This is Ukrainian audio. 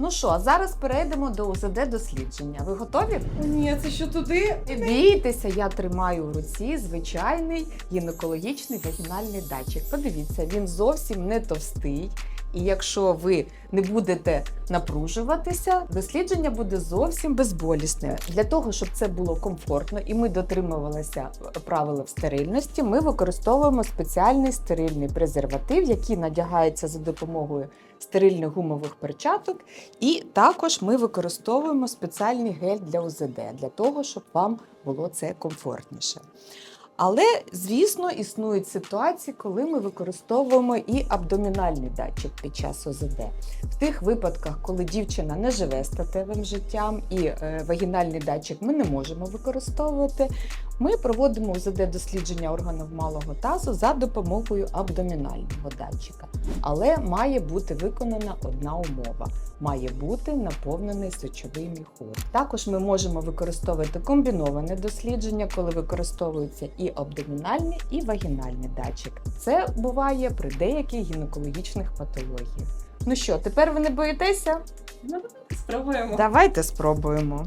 Ну що, зараз перейдемо до УЗД дослідження. Ви готові? Ні, це що туди? Не бійтеся, я тримаю у руці звичайний гінекологічний вагінальний датчик. Подивіться, він зовсім не товстий. І якщо ви не будете напружуватися, дослідження буде зовсім безболісне. Для того, щоб це було комфортно і ми дотримувалися правил стерильності, ми використовуємо спеціальний стерильний презерватив, який надягається за допомогою стерильних гумових перчаток. І також ми використовуємо спеціальний гель для УЗД, для того, щоб вам було це комфортніше. Але, звісно, існують ситуації, коли ми використовуємо і абдомінальний датчик під час ОЗД. В тих випадках, коли дівчина не живе статевим життям і е, вагінальний датчик ми не можемо використовувати, ми проводимо ОЗД дослідження органів малого тазу за допомогою абдомінального датчика. Але має бути виконана одна умова: має бути наповнений сечовий міхур. Також ми можемо використовувати комбіноване дослідження, коли використовується і абдомінальний, і вагінальний датчик. Це буває при деяких гінекологічних патологіях. Ну що, тепер ви не боїтеся? Ну, спробуємо. Давайте спробуємо.